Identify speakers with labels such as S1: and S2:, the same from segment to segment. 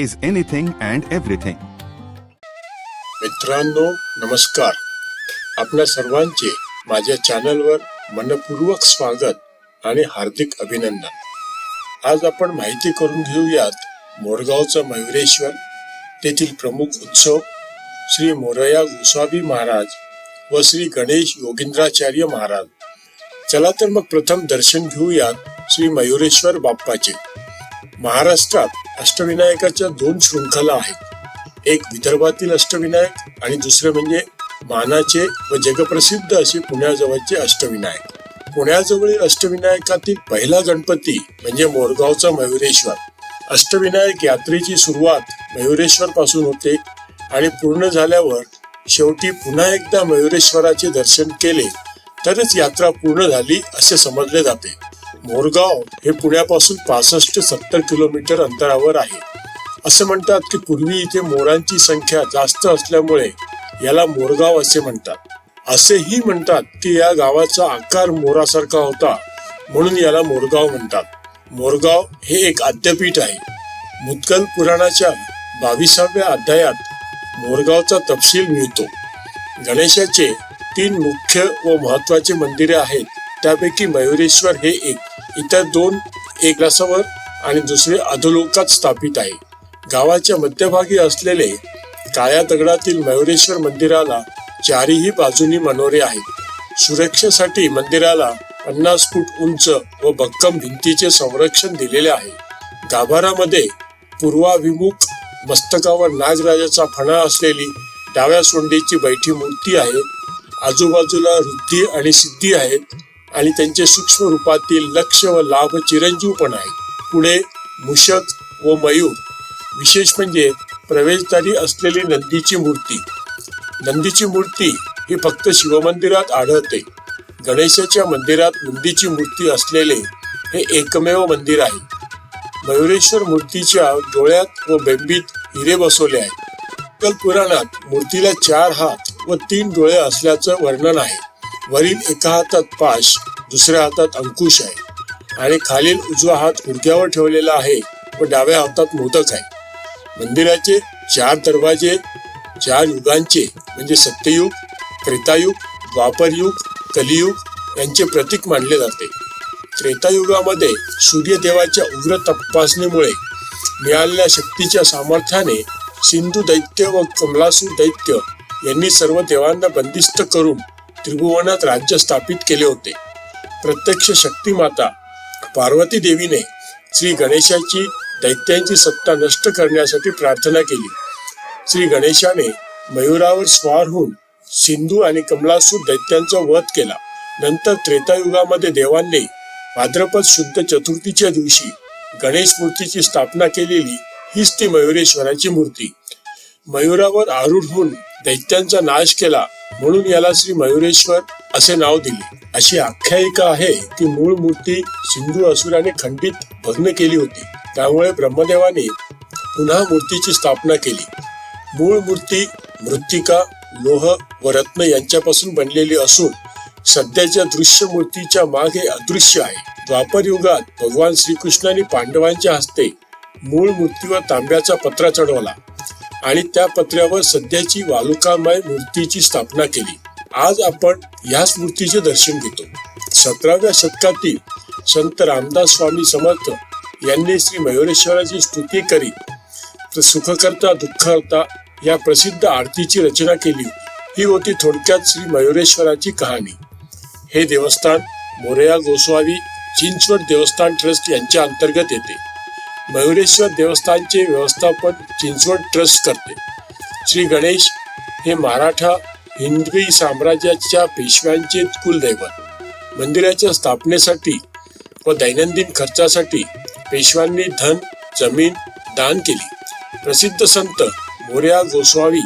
S1: Is anything and everything
S2: मित्रांनो नमस्कार. आपल्या सर्वांचे माझ्या चॅनलवर मनपूर्वक स्वागत आणि हार्दिक अभिनंदन. आज आपण माहिती करून घेऊयात मोरगावचं मयुरेश्वर तेथील प्रमुख उत्सव श्री मोरया गोस्वामी महाराज व श्री गणेश योगिंद्राचार्य महाराज. चला तर मग प्रथम दर्शन घेऊयात श्री मयुरेश्वर बाप्पाचे. महाराष्ट्रात अष्टविनायकाच्या दोन शृंखला आहेत. एक विदर्भातील अष्टविनायक आणि दुसरे म्हणजे मानाचे व जगप्रसिद्ध असे पुण्याजवळचे अष्टविनायक. पुण्याजवळील अष्टविनायकातील पहिला गणपती म्हणजे मोरगावचा मयुरेश्वर. अष्टविनायक यात्रेची सुरुवात मयुरेश्वर पासून होते आणि पूर्ण झाल्यावर शेवटी पुन्हा एकदा मयुरेश्वराचे दर्शन केले तरच यात्रा पूर्ण झाली असे समजले जाते. मोरगाव हे पुण्यापासून पासष्ट सत्तर किलोमीटर अंतरावर आहे. असं म्हणतात की पूर्वी इथे मोरांची संख्या जास्त असल्यामुळे याला मोरगाव असे म्हणतात. असेही म्हणतात की या गावाचा आकार मोरासारखा होता म्हणून याला मोरगाव म्हणतात. मोरगाव हे एक आद्यपीठ आहे. मुदगल पुराणाच्या बावीसाव्या अध्यायात मोरगावचा तपशील मिळतो. गणेशाचे तीन मुख्य व महत्त्वाचे मंदिरे आहेत. त्यापैकी मयुरेश्वर हे एक. इतर दोन एक रसावर आणि दुसरे अधोलोकात स्थापित आहे. गावाच्या मध्यभागी असलेले काळ्या दगडातील मयुरेश्वर मंदिराला चारीही बाजूनी मनोरे आहेत. सुरक्षेसाठी मंदिराला पन्नास फूट उंच व भक्कम भिंतीचे संरक्षण दिलेले आहे. गाभारामध्ये पूर्वाभिमुख मस्तकावर नागराजाचा फणा असलेली डाव्या सोंडीची बैठी मूर्ती आहे. आजूबाजूला वृद्धी आणि सिद्धी आहेत आणि त्यांचे सूक्ष्म रूपातील लक्ष व लाभ चिरंजीव पण आहे पुढे मुषक व मयूर विशेष म्हणजे प्रवेशद्वारी असलेली नंदीची मूर्ती. नंदीची मूर्ती ही फक्त शिवमंदिरात आढळते. गणेशाच्या मंदिरात नंदीची मूर्ती असलेले हे एकमेव मंदिर आहे. मयुरेश्वर मूर्तीच्या डोळ्यात व बेंबीत हिरे बसवले आहेत. कल पुराणात मूर्तीला चार हात व तीन डोळे असल्याचं वर्णन आहे. वरील एका हातात पाश दुसऱ्या हातात अंकुश आहे. आणि खालील उजवा हात गुडघ्यावर ठेवलेला आहे व डाव्या हातात मोदक आहे. मंदिराचे चार दरवाजे चार युगांचे म्हणजे सत्ययुग त्रेतायुग द्वापरयुग कलियुग यांचे प्रतीक मानले जाते. त्रेतायुगामध्ये सूर्यदेवाच्या उग्र तपासणीमुळे मिळालेल्या शक्तीच्या सामर्थ्याने सिंधू दैत्य व कमलासू दैत्य यांनी सर्व देवांना बंदिस्त करून त्रिभुवनात राज्य स्थापित केले होते. प्रत्यक्ष शक्तिमाता पार्वती देवीने श्री गणेशाची दैत्यांची सत्ता नष्ट करण्यासाठी प्रार्थना केली. श्री गणेशाने मयुरावर स्वार होऊन सिंधू आणि कमलासूर दैत्यांचा वध केला. नंतर त्रेतायुगामध्ये देवांनी भाद्रपद शुद्ध चतुर्थीच्या दिवशी गणेश मूर्तीची स्थापना केलेली हीच ती मयुरेश्वराची मूर्ती. मयुरावर आरूढ होऊन दैत्यांचा नाश केला. म्हणून याला श्री मयुरेश्वर असे नाव दिले. अशी आख्यायिका आहे की मूळ मूर्ती सिंधू असुराने खंडित भग्न केली होती. त्यामुळे ब्रह्मदेवाने पुन्हा मूर्तीची स्थापना केली. मूळ मूर्ती मृत्तिका लोह व रत्न यांच्यापासून बनलेली असून सध्याच्या दृश्य मूर्तीच्या मागे अदृश्य आहे. द्वापर युगात भगवान श्रीकृष्णाने पांडवांच्या हस्ते मूळ मूर्तीवर तांब्याचा पत्रा चढवला. आणि त्या पत्र्यावर सध्याची वालुकामय मूर्तीची स्थापना केली. आज आपण याच मूर्तीचे दर्शन घेतो. सतराव्या शतकातील संत रामदास स्वामी समर्थ यांनी श्री मयुरेश्वराची स्तुती करीत सुखकर्ता दुःखकर्ता या प्रसिद्ध आरतीची रचना केली. ही होती थोडक्यात श्री मयुरेश्वराची कहाणी. हे देवस्थान मोरया गोस्वामी चिंचवड देवस्थान ट्रस्ट यांच्या अंतर्गत येते. मयुरेश्वर देवस्थानचे व्यवस्थापन चिंचवड ट्रस्ट करते. श्री गणेश हे मराठा हिंदवी साम्राज्याच्या पेशव्यांचे कुलदैवत. मंदिराच्या स्थापनेसाठी व दैनंदिन खर्चासाठी पेशव्यांनी धन जमीन दान केली. प्रसिद्ध संत मोर्या गोस्वामी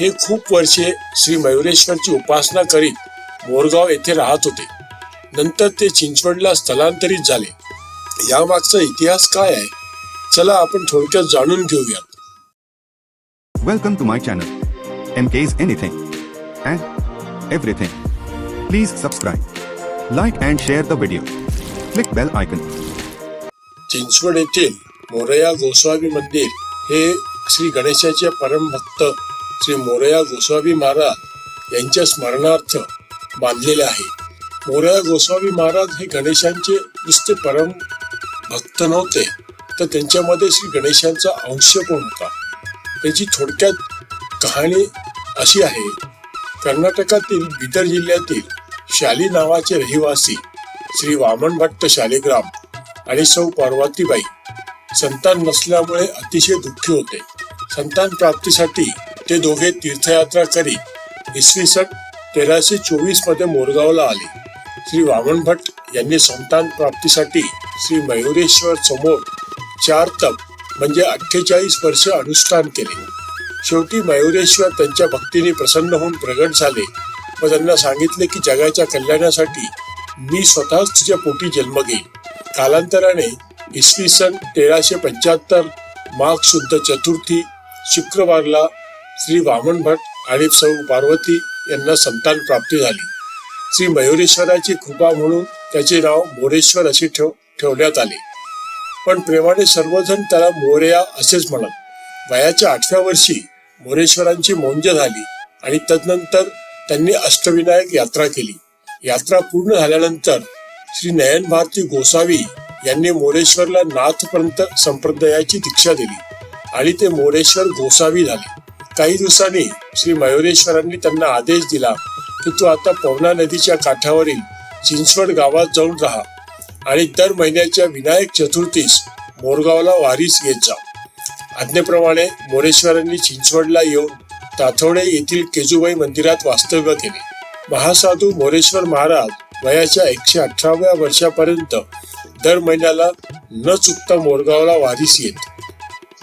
S2: हे खूप वर्षे श्री मयुरेश्वरची उपासना करीत मोरगाव येथे राहत होते. नंतर ते चिंचवडला स्थलांतरित झाले. यामागचा इतिहास काय आहे? चला आपण थोडक्यात जाणून घेऊयात
S1: Welcome to my channel. In case anything and everything. Please subscribe, like and share the video. Click bell icon.
S2: Chinchwad येथील मोरया गोस्वामी मंदिर हे श्री गणेशाचे परमभक्त श्री मोरया गोस्वामी महाराज यांच्या स्मरणार्थ बांधलेले आहे मोरया गोस्वामी महाराज हे गणेशांचे नुसते परम भक्त नव्हते तर त्यांच्यामध्ये श्री गणेशांचा अंश पण होता? त्याची थोडक्यात कहाणी अशी आहे. कर्नाटकातील बिदर जिल्ह्यातील शाली नावाचे रहिवासी श्री वामन भट्ट शालिग्राम आणि सौ पार्वतीबाई संतान नसल्यामुळे अतिशय दुःखी होते. संतान प्राप्तीसाठी ते दोघे तीर्थयात्रा करीत इसवी सन तेराशे चोवीसमध्ये मोरगावला आले. श्री वामन भट्ट यांनी संतान प्राप्तीसाठी श्री मयुरेश्वर समोर चार तप म्हणजे अठ्ठेचाळीस वर्ष अनुष्ठान केले. शेवटी मयुरेश्वर त्यांच्या भक्तीने प्रसन्न होऊन प्रगट झाले व त्यांना सांगितले की जगाच्या कल्याणासाठी मी स्वतःच तुझ्या पोटी जन्म घेईन. कालांतराने इसवी सन तेराशे पंच्याहत्तर माघ शुद्ध चतुर्थी शुक्रवारला श्री वामन भट आणि सौ पार्वती यांना संतान प्राप्ती झाली. श्री मयुरेश्वराची कृपा म्हणून त्याचे नाव मोरेश्वर असे ठेव ठेवण्यात आले. पण प्रेमाने सर्वजण त्याला मोरया असेच म्हणत. वयाच्या आठव्या वर्षी मोरेश्वरांची मौंज झाली आणि तदनंतर त्यांनी अष्टविनायक यात्रा केली. यात्रा पूर्ण झाल्यानंतर श्री नयन भारती गोसावी यांनी मोरेश्वरला नाथपर्यंत संप्रदायाची दीक्षा दिली आणि ते मोरेश्वर गोसावी झाले. काही दिवसांनी श्री मयुरेश्वरांनी त्यांना आदेश दिला की तू आता पवना नदीच्या काठावरील चिंचवड गावात जाऊन राहा. आणि दर महिन्याच्या विनायक चतुर्थीस मोरगावला वारीस येत जा. आज्ञेप्रमाणे मोरेश्वरांनी चिंचवडला येऊन ताथोडे येथील केजूबाई मंदिरात वास्तव्य केले. महासाधू मोरेश्वर महाराज वयाच्या एकशे अठराव्या वर्षापर्यंत दर महिन्याला न चुकता मोरगावला वारीस येत.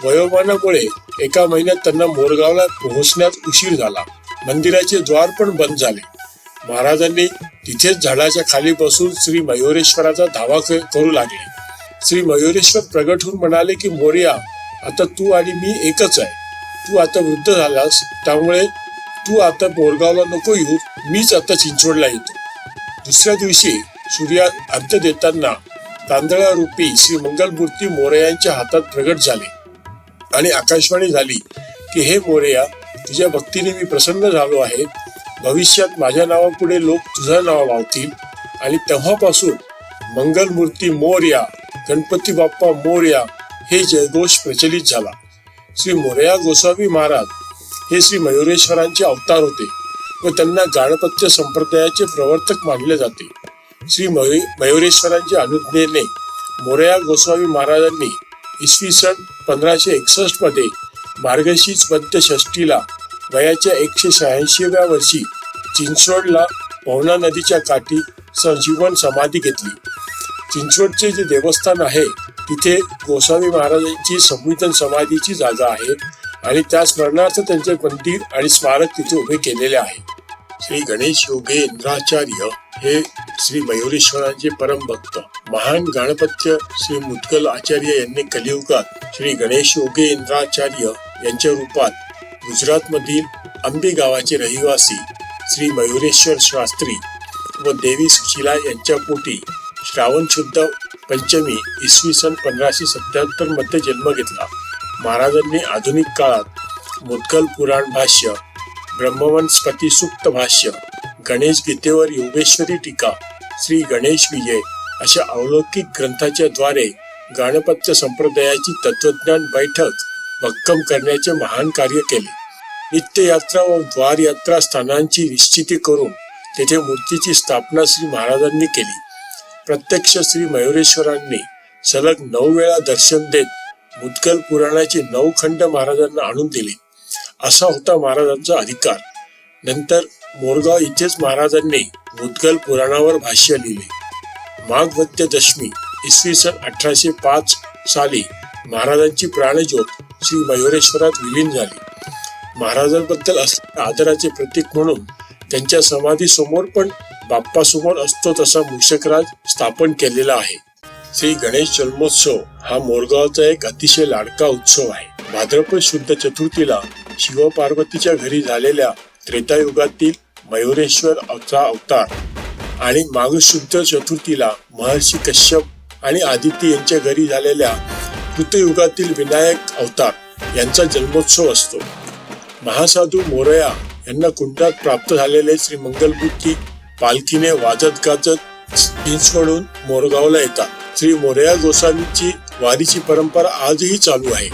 S2: वयोमानामुळे एका महिन्यात त्यांना मोरगावला पोहोचण्यात उशीर झाला. मंदिराचे द्वार पण बंद झाले. महाराजांनी तिथेच झाडाच्या खाली बसून श्री मयुरेश्वराचा धावा क- करू लागले. श्री मयुरेश्वर प्रगट होऊन म्हणाले की मोर्या आता तू आणि मी एकच आहे. तू आता वृद्ध झालास त्यामुळे तू आता बोरगावला नको येऊ. मीच आता चिंचवडला येतो. दुसऱ्या दिवशी सूर्या अर्थ देताना तांदळारूपी श्री मंगलमूर्ती मोरयांच्या हातात प्रगट झाले आणि आकाशवाणी झाली की हे मोरया तुझ्या भक्तीने मी प्रसन्न झालो आहे. भविष्यात माझ्या नावापुढे लोक तुझं नाव लावतील. आणि तेव्हापासून मंगलमूर्ती मोरया गणपती बाप्पा मोरया हे जयघोष प्रचलित झाला. श्री मोर्या गोसावी महाराज हे श्री मयुरेश्वरांचे अवतार होते व त्यांना गाणपत्य संप्रदायाचे प्रवर्तक मानले जाते. श्री मयू मयुरेश्वरांच्या अनुज्ञेने मोरया गोस्वामी महाराजांनी इसवी सन पंधराशे एकसष्टमध्ये मार्गशीर्ष मध्य वयाच्या एकशे शहाऐंशीव्या वर्षी चिंचवडला पवना नदीच्या काठी संजीवन समाधी घेतली. चिंचवडचे जे देवस्थान आहे तिथे गोसावी महाराजांची संविधान समाधीची जागा आहे आणि त्या स्मरणार्थ त्यांचे मंदिर आणि स्मारक तिथे उभे केलेले आहे. श्री गणेश योगे इंद्राचार्य हे श्री मयुरेश्वरांचे परम भक्त. महान गणपत्य श्री मुद्गल आचार्य यांनी कलियुगात श्री गणेश योगे इंद्राचार्य यांच्या रूपात गुजरातमधील अंबी गावाचे रहिवासी श्री मयुरेश्वर शास्त्री व देवी सुशिला यांच्या पोटी श्रावण शुद्ध पंचमी इसवी सन पंधराशे सत्याहत्तरमध्ये जन्म घेतला. महाराजांनी आधुनिक काळात मुद्गल पुराण भाष्य ब्रह्मवंस्पती सुक्त भाष्य गणेश गीतेवर योगेश्वरी टीका श्री गणेश विजय अशा अवलौकिक ग्रंथाच्या द्वारे गणपत्य संप्रदायाची तत्वज्ञान बैठक भक्कम करण्याचे महान कार्य केले. नित्ययात्रा व द्वारयात्रा स्थानांची निश्चिती करून तेथे मूर्तीची स्थापना श्री महाराजांनी केली. प्रत्यक्ष श्री मयुरेश्वरांनी सलग नऊ वेळा दर्शन देत मुद्गल पुराणाचे नऊ खंड महाराजांना आणून दिले. असा होता महाराजांचा अधिकार. नंतर मोरगाव इथेच महाराजांनी मुदगल पुराणावर भाष्य लिहिले. माघ दशमी इसवी सन अठराशे पाच साली महाराजांची प्राणज्योत श्री मयुरेश्वरात विलीन झाली. महाराजांबद्दल असलेल्या आदराचे प्रतीक म्हणून त्यांच्या समाधी समोर पण बाप्पा समोर असतो तसा मूषकराज स्थापन केलेला आहे. श्री गणेश जन्मोत्सव हा मोरगावचा एक अतिशय लाडका उत्सव आहे. भाद्रपद शुद्ध चतुर्थीला शिवपार्वतीच्या घरी झालेल्या त्रेतायुगातील मयुरेश्वर चा अवतार आणि माघ शुद्ध चतुर्थीला महर्षी कश्यप आणि आदित्य यांच्या घरी झालेल्या कृतयुगातील विनायक अवतार यांचा जन्मोत्सव असतो. महासाधू मोरया यांना कुंडात प्राप्त झालेले श्री मंगलबुद्धी पालखीने वाजत गाजत चिंचवडून मोरगावला येतात. श्री मोरया गोसावींची वारीची परंपरा आजही चालू आहे.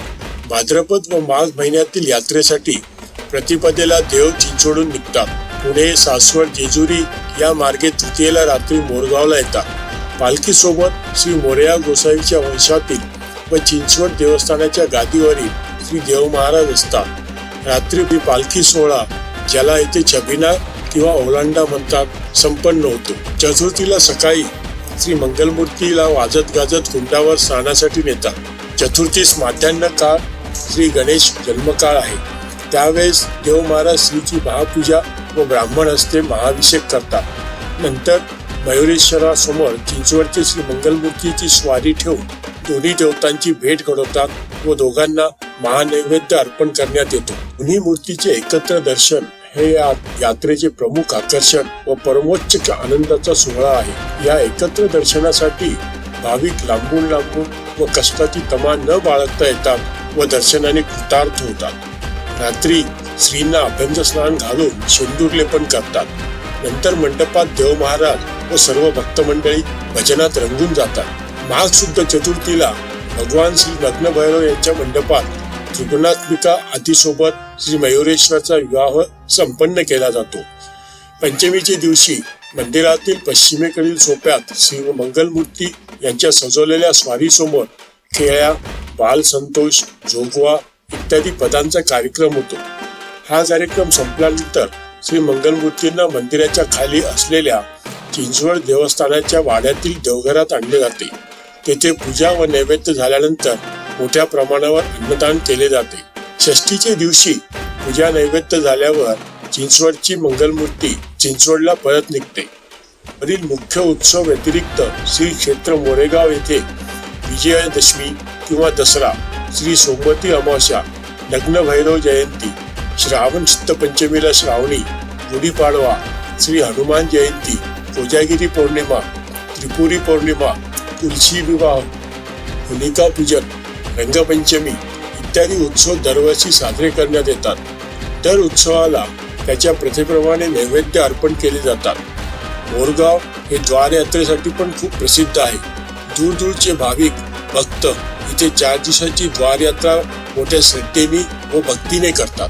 S2: भाद्रपद व माघ महिन्यातील यात्रेसाठी प्रतिपदेला देव चिंचवडून निघतात. पुणे सासवड जेजुरी या मार्गे तृतीयेला रात्री मोरगावला येतात. पालखीसोबत श्री मोरया गोसावीच्या वंशातील व चिंचवड देवस्थानाच्या गादीवरील श्री देव महाराज असतात. रात्री पालखी सोहळा ज्याला येथे छबिना किंवा ओलांडा म्हणतात संपन्न होतो. चतुर्थीला सकाळी श्री मंगलमूर्तीला वाजत गाजत कुंडावर स्नानासाठी नेतात. चतुर्थीस माध्यान्ह काळ श्री गणेश जन्मकाळ आहे. त्यावेळेस देव महाराज श्रीची महापूजा व ब्राह्मण हस्ते महाभिषेक करतात. नंतर मयुरेश्वरासमोर चिंचवडचे श्री मंगलमूर्तीची स्वारी ठेवून दोन्ही देवतांची भेट घडवतात व दोघांना महानैवेद्य अर्पण करण्यात येतो. दोन्ही मूर्तीचे एकत्र दर्शन हे या यात्रेचे प्रमुख आकर्षण व परमोच्च आनंदाचा सोहळा आहे. या एकत्र दर्शनासाठी भाविक लांबून लांबून व कष्टाची तमा न बाळगता येतात व दर्शनाने कृतार्थ होतात. रात्री श्रींना अभ्यंग स्नान घालून शेंदूर लेपन करतात. नंतर मंडपात देव महाराज व सर्व भक्त मंडळी भजनात रंगून जातात. माघ चतुर्थीला भगवान श्री रत्नभैरव यांच्या मंडपात त्रिगुणात्मिका आदीसोबत श्री मयुरेश्वरचा विवाह संपन्न केला जातो. पंचमीच्या दिवशी मंदिरातील पश्चिमेकडील सोप्यात श्री मंगलमूर्ती यांच्या सजवलेल्या स्वारीसमोर खेळ्या बाल संतोष जोगवा इत्यादी पदांचा कार्यक्रम होतो. हा कार्यक्रम संपल्यानंतर श्री मंगलमूर्तींना मंदिराच्या खाली असलेल्या चिंचवड देवस्थानाच्या वाड्यातील देवघरात आणले जाते. तेथे पूजा व नैवेद्य झाल्यानंतर मोठ्या प्रमाणावर अन्नदान केले जाते. षष्टीच्या दिवशी पूजा नैवेद्य झाल्यावर चिंचवडची मंगलमूर्ती चिंचवडला परत निघते. वरील मुख्य उत्सव व्यतिरिक्त श्री क्षेत्र मोरेगाव येथे विजयादशमी किंवा दसरा श्री सोमवती अमावस्या लग्न भैरव जयंती श्रावण शुद्ध पंचमीला श्रावणी गुढीपाडवा श्री हनुमान जयंती कोजागिरी पौर्णिमा त्रिपुरी पौर्णिमा तुलसी विवाह होलिका पूजन रंगपंचमी इत्यादी उत्सव दरवर्षी साजरे करण्यात येतात. दर उत्सवाला त्याच्या प्रथेप्रमाणे नैवेद्य अर्पण केले जातात. मोरगाव हे द्वार यात्रेसाठी पण खूप प्रसिद्ध आहे. दूरदूरचे भाविक भक्त इथे चार दिवसाची द्वार यात्रा मोठ्या श्रद्धेने व भक्तीने करतात.